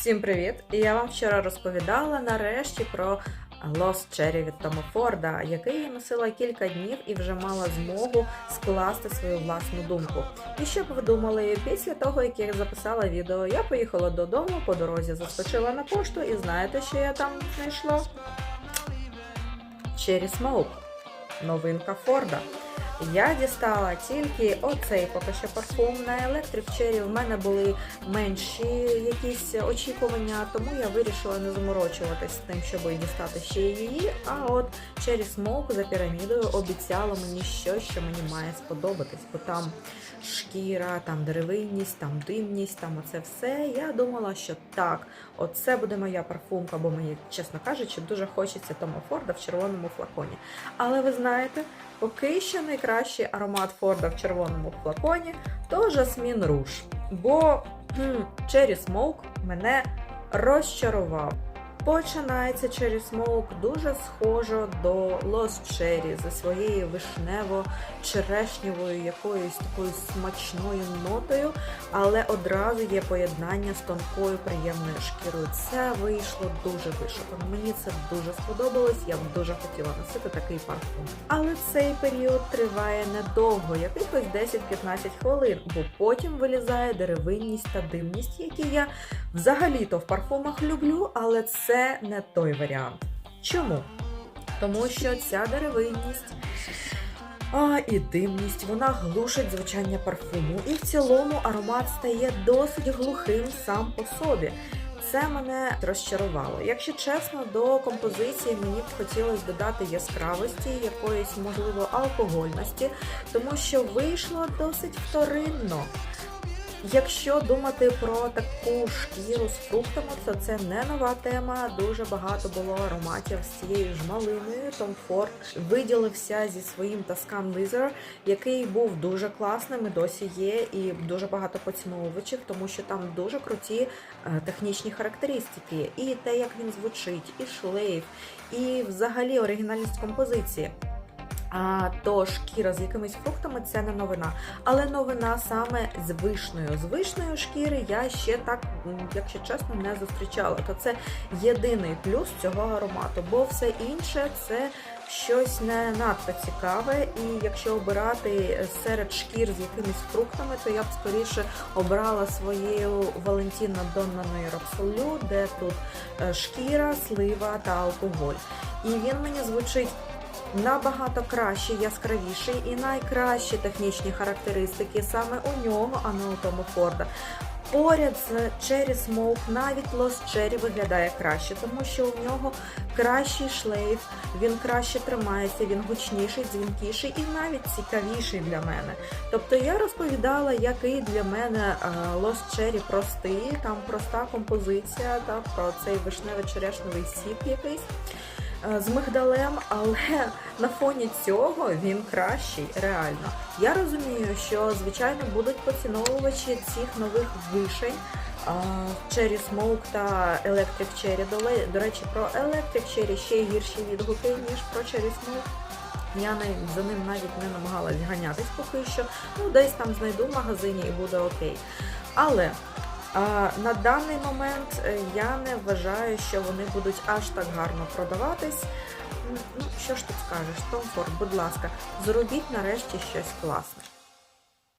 Всім привіт! Я вам вчора розповідала нарешті про Lost Cherry від Тома Форда, який носила кілька днів і вже мала змогу скласти свою власну думку. І що б ви думали, після того, як я записала відео, я поїхала додому, по дорозі заскочила на пошту, і знаєте, що я там знайшла? Cherry Smoke. Новинка Форда. Я дістала тільки оцей поки що парфум на Electric Cherry. В мене були менші якісь очікування, тому я вирішила не заморочуватись з тим, щоб дістати ще її. А от Cherry Smoke за пірамідою обіцяло мені щось, що мені має сподобатись, бо там шкіра, там деревинність, там димність, там оце все. Я думала, що так, оце буде моя парфумка, бо мені, чесно кажучи, дуже хочеться Тома Форда в червоному флаконі. Але ви знаєте, поки що найкращий аромат Форда в червоному флаконі то Жасмін Руш. Бо Черрі Смоук мене розчарував. Починається Cherry Smoke дуже схожо до Lost Cherry за своєю вишнево-черешньовою якоюсь такою смачною нотою, але одразу є поєднання з тонкою приємною шкірою. Це вийшло дуже вишукано. Мені це дуже сподобалось. Я б дуже хотіла носити такий парфум. Але цей період триває недовго, якихось 10-15 хвилин, бо потім вилізає деревинність та димність, які я взагалі-то в парфумах люблю, але це не той варіант. Чому? Тому що ця деревинність а, і димність вона глушить звучання парфуму, і в цілому аромат стає досить глухим сам по собі. Це мене розчарувало. Якщо чесно, до композиції мені б хотілося додати яскравості, якоїсь, можливо, алкогольності, тому що вийшло досить вторинно. Якщо думати про таку шкіру з фруктами, то це не нова тема. Дуже багато було ароматів з цією ж малиною. Tom Ford виділився зі своїм Tuscan Leather, який був дуже класним і досі є, і дуже багато поціновувачів, тому що там дуже круті е, технічні характеристики, і те, як він звучить, і шлейф, і взагалі оригінальність композиції. А то шкіра з якимись фруктами це не новина. Але новина саме з вишнею. З вишнею шкіри я ще так, якщо чесно, не зустрічала. То це єдиний плюс цього аромату, бо все інше це щось не надто цікаве. І якщо обирати серед шкір з якимись фруктами, то я б скоріше обрала своєю Валентіна Доннаною Рапсолю, де тут е, шкіра, слива та алкоголь. І він мені звучить набагато кращий, яскравіший і найкращі технічні характеристики саме у нього, а не у Тому Форда. Поряд з Cherry Smoke навіть Lost Cherry виглядає краще, тому що у нього кращий шлейф, він краще тримається, він гучніший, дзвінкіший і навіть цікавіший для мене. Тобто я розповідала, який для мене е, Lost Cherry простий, там проста композиція, та про цей вишнево-черешневий сік якийсь е, з мигдалем, але на фоні цього він кращий, реально. Я розумію, що звичайно будуть поціновувачі цих нових вишень. а, Cherry Smoke та Electric Cherry. До, речі, про Electric Cherry ще гірші відгуки, ніж про Cherry Smoke. Я за ним навіть не намагалась ганятись поки що. Ну, десь там знайду в магазині і буде окей. Але на даний момент е, я не вважаю, що вони будуть аж так гарно продаватись. Ну, що ж тут скажеш, Том Форд, будь ласка, зробіть нарешті щось класне.